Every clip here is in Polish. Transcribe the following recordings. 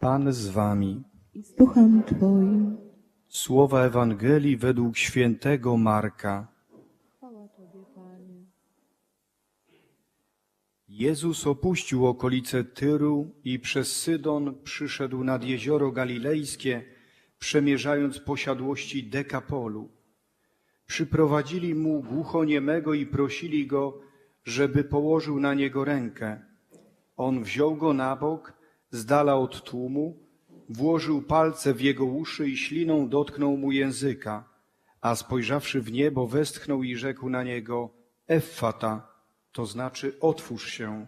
Pan z wami. i z duchem Twoim. Słowa Ewangelii według świętego Marka. Chwała Tobie, Panie. Jezus opuścił okolice Tyru i przez Sydon przyszedł nad jezioro galilejskie, przemierzając posiadłości Dekapolu. Przyprowadzili mu głuchoniemego i prosili go, żeby położył na niego rękę. On wziął go na bok, z dala od tłumu, włożył palce w jego uszy i śliną dotknął mu języka, a spojrzawszy w niebo, westchnął i rzekł na niego Effata, to znaczy otwórz się.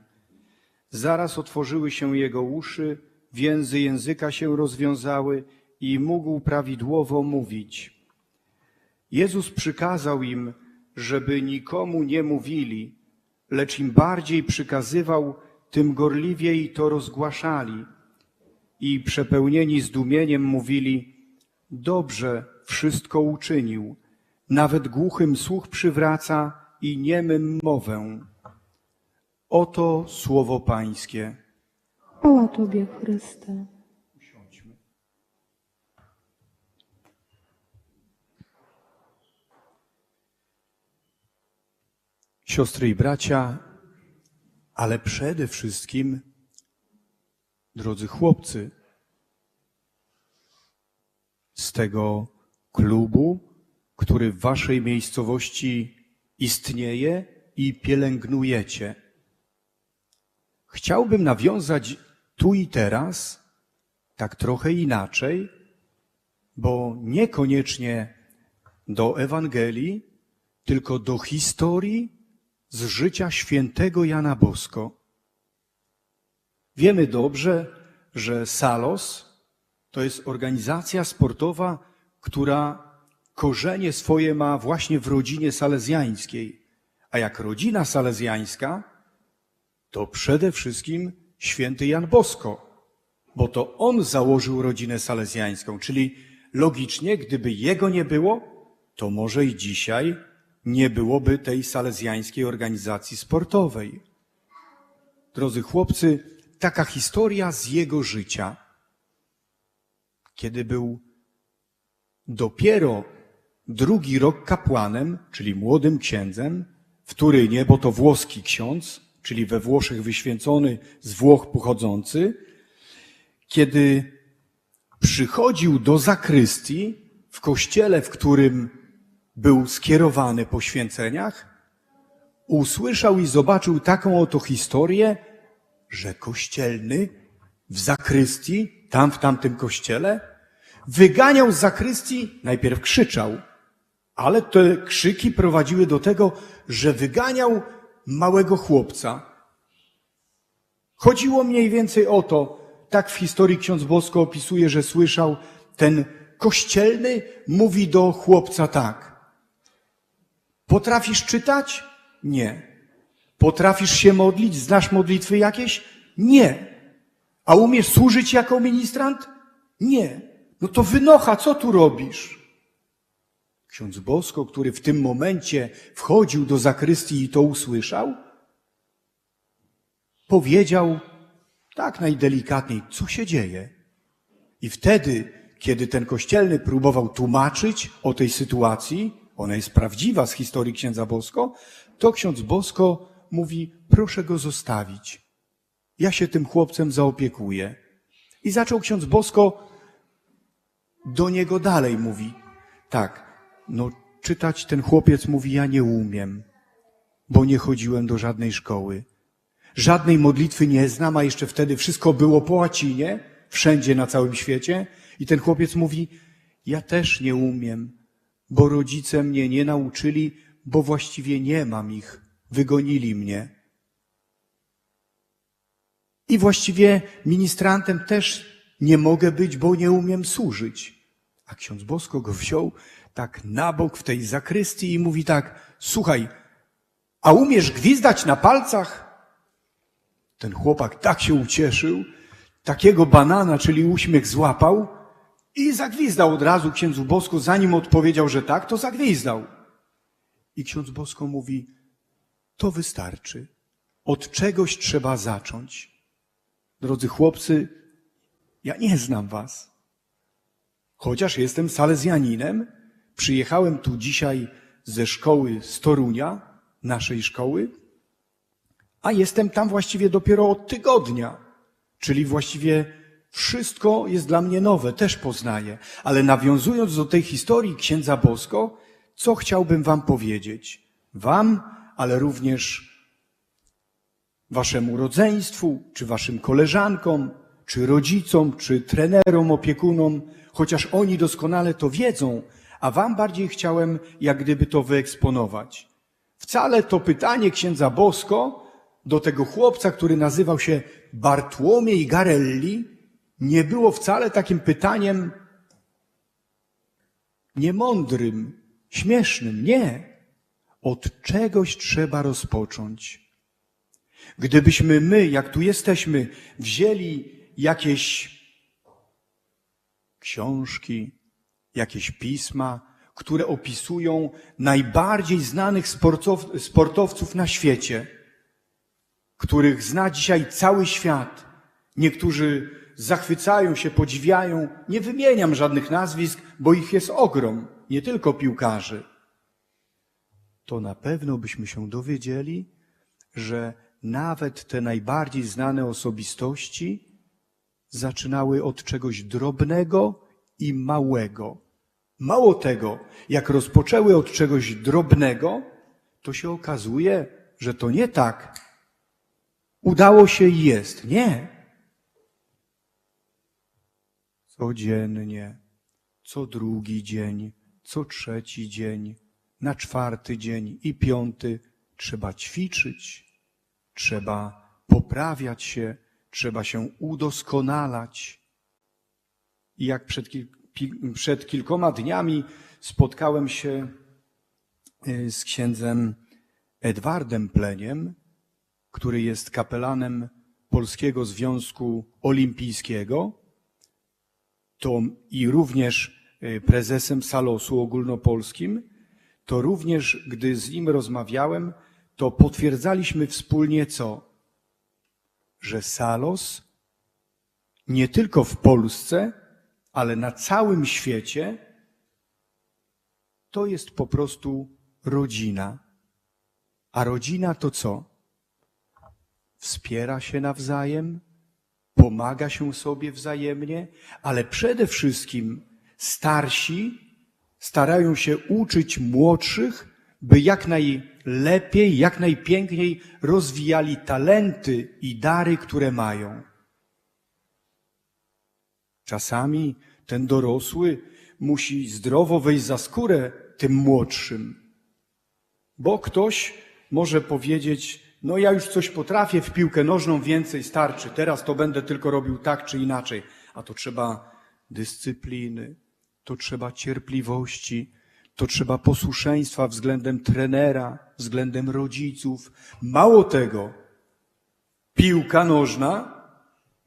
Zaraz otworzyły się jego uszy, więzy języka się rozwiązały i mógł prawidłowo mówić. Jezus przykazał im, żeby nikomu nie mówili, lecz im bardziej przykazywał, tym gorliwiej to rozgłaszali. I przepełnieni zdumieniem mówili, dobrze wszystko uczynił, nawet głuchym słuch przywraca i niemym mowę. Oto słowo Pańskie. Chwała Tobie, Chryste. Siostry i bracia, ale przede wszystkim, drodzy chłopcy, z tego klubu, który w waszej miejscowości istnieje i pielęgnujecie. Chciałbym nawiązać tu i teraz, tak trochę inaczej, bo niekoniecznie do Ewangelii, tylko do historii z życia świętego Jana Bosko. Wiemy dobrze, że Salos to jest organizacja sportowa, która korzenie swoje ma właśnie w rodzinie salezjańskiej. A jak rodzina salezjańska, to przede wszystkim święty Jan Bosko, bo to on założył rodzinę salezjańską, czyli logicznie, gdyby jego nie było, to może i dzisiaj nie byłoby tej salezjańskiej organizacji sportowej. Drodzy chłopcy, taka historia z jego życia. Kiedy był dopiero drugi rok kapłanem, czyli młodym księdzem, w Turynie, bo to włoski ksiądz, czyli we Włoszech wyświęcony, z Włoch pochodzący, kiedy przychodził do zakrystii w kościele, w którym był skierowany po święceniach, usłyszał i zobaczył taką oto historię, że kościelny w zakrystii, tam w tamtym kościele, wyganiał z zakrystii, najpierw krzyczał, ale te krzyki prowadziły do tego, że wyganiał małego chłopca. Chodziło mniej więcej o to, tak w historii ksiądz Bosko opisuje, że słyszał, ten kościelny mówi do chłopca tak. Potrafisz czytać? Nie. Potrafisz się modlić? Znasz modlitwy jakieś? Nie. A umiesz służyć jako ministrant? Nie. No to wynocha, co tu robisz? Ksiądz Bosko, który w tym momencie wchodził do zakrystii i to usłyszał, powiedział tak najdelikatniej, co się dzieje. I wtedy, kiedy ten kościelny próbował tłumaczyć o tej sytuacji, ona jest prawdziwa z historii księdza Bosko, to ksiądz Bosko mówi, proszę go zostawić. Ja się tym chłopcem zaopiekuję. I zaczął ksiądz Bosko do niego dalej mówi. Tak, no czytać ten chłopiec mówi, ja nie umiem, bo nie chodziłem do żadnej szkoły. Żadnej modlitwy nie znam, a jeszcze wtedy wszystko było po łacinie, wszędzie na całym świecie. I ten chłopiec mówi, ja też nie umiem, bo rodzice mnie nie nauczyli, bo właściwie nie mam ich. Wygonili mnie. I właściwie ministrantem też nie mogę być, bo nie umiem służyć. A ksiądz Bosko go wziął tak na bok w tej zakrystii i mówi tak, słuchaj, a umiesz gwizdać na palcach? Ten chłopak tak się ucieszył, takiego banana, czyli uśmiech złapał i zagwizdał od razu księdzu Bosko, zanim odpowiedział, że tak, to zagwizdał. I ksiądz Bosko mówi, to wystarczy. Od czegoś trzeba zacząć. Drodzy chłopcy, Ja nie znam was. Chociaż jestem salezjaninem, przyjechałem tu dzisiaj ze szkoły z Torunia, naszej szkoły, a jestem tam właściwie dopiero od tygodnia. Czyli właściwie wszystko jest dla mnie nowe, też poznaję. Ale nawiązując do tej historii księdza Bosko, co chciałbym wam powiedzieć? Wam, ale również waszemu rodzeństwu, czy waszym koleżankom, czy rodzicom, czy trenerom, opiekunom, chociaż oni doskonale to wiedzą, a wam bardziej chciałem jak gdyby to wyeksponować. Wcale to pytanie księdza Bosko do tego chłopca, który nazywał się Bartłomiej Garelli, nie było wcale takim pytaniem niemądrym, śmiesznym. Nie. Od czegoś trzeba rozpocząć. Gdybyśmy my, jak tu jesteśmy, wzięli jakieś książki, jakieś pisma, które opisują najbardziej znanych sportow, sportowców na świecie, których zna dzisiaj cały świat. Niektórzy zachwycają się, podziwiają. Nie wymieniam żadnych nazwisk, bo ich jest ogrom, nie tylko piłkarzy. To na pewno byśmy się dowiedzieli, że nawet te najbardziej znane osobistości zaczynały od czegoś drobnego i małego. Mało tego, jak rozpoczęły od czegoś drobnego, to się okazuje, że to nie tak. Udało się i jest. Nie. Codziennie, co drugi dzień, co trzeci dzień, na czwarty dzień i piąty trzeba ćwiczyć, trzeba poprawiać się, trzeba się udoskonalać. I jak przed, przed kilkoma dniami spotkałem się y, z księdzem Edwardem Pleniem, który jest kapelanem Polskiego Związku Olimpijskiego, to i również y, prezesem Salosu Ogólnopolskim, to również gdy z nim rozmawiałem, to potwierdzaliśmy wspólnie co? Że Salos nie tylko w Polsce, ale na całym świecie to jest po prostu rodzina. A rodzina to co? Wspiera się nawzajem, pomaga się sobie wzajemnie, ale przede wszystkim starsi starają się uczyć młodszych, by jak najlepiej, jak najpiękniej rozwijali talenty i dary, które mają. Czasami ten dorosły musi zdrowo wejść za skórę tym młodszym, bo ktoś może powiedzieć, no ja już coś potrafię w piłkę nożną, więcej starczy, teraz to będę tylko robił tak czy inaczej. A to trzeba dyscypliny, to trzeba cierpliwości, to trzeba posłuszeństwa względem trenera, względem rodziców. Mało tego, piłka nożna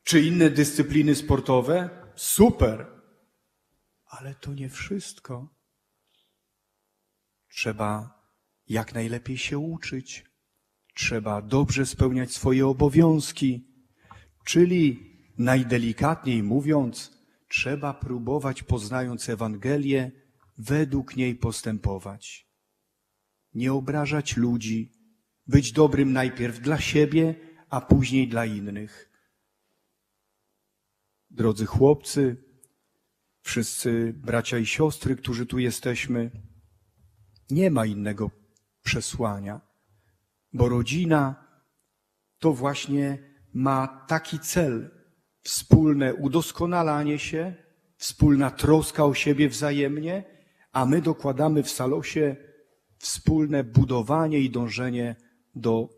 czy inne dyscypliny sportowe, super, ale to nie wszystko. Trzeba jak najlepiej się uczyć, trzeba dobrze spełniać swoje obowiązki, czyli najdelikatniej mówiąc, trzeba próbować, poznając Ewangelię, według niej postępować. Nie obrażać ludzi, być dobrym najpierw dla siebie, a później dla innych. Drodzy chłopcy, wszyscy bracia i siostry, którzy tu jesteśmy, nie ma innego przesłania, bo rodzina to właśnie ma taki cel wspólne udoskonalanie się, wspólna troska o siebie wzajemnie, a my dokładamy w salosie wspólne budowanie i dążenie do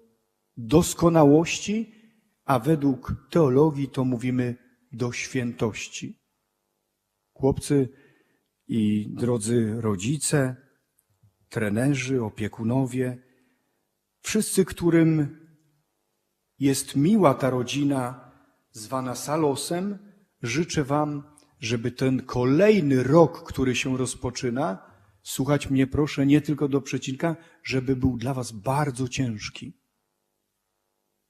doskonałości, a według teologii to mówimy do świętości. Chłopcy i drodzy rodzice, trenerzy, opiekunowie, wszyscy, którym jest miła ta rodzina zwana Salosem, życzę Wam, żeby ten kolejny rok, który się rozpoczyna, słuchać mnie proszę nie tylko do przecinka, żeby był dla Was bardzo ciężki.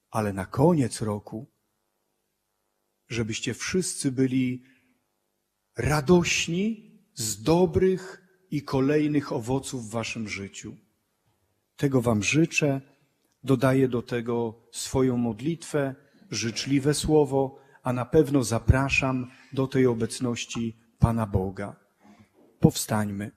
Ale na koniec roku żebyście wszyscy byli radośni z dobrych i kolejnych owoców w waszym życiu. Tego Wam życzę. Dodaję do tego swoją modlitwę, życzliwe słowo, a na pewno zapraszam do tej obecności Pana Boga. Powstańmy.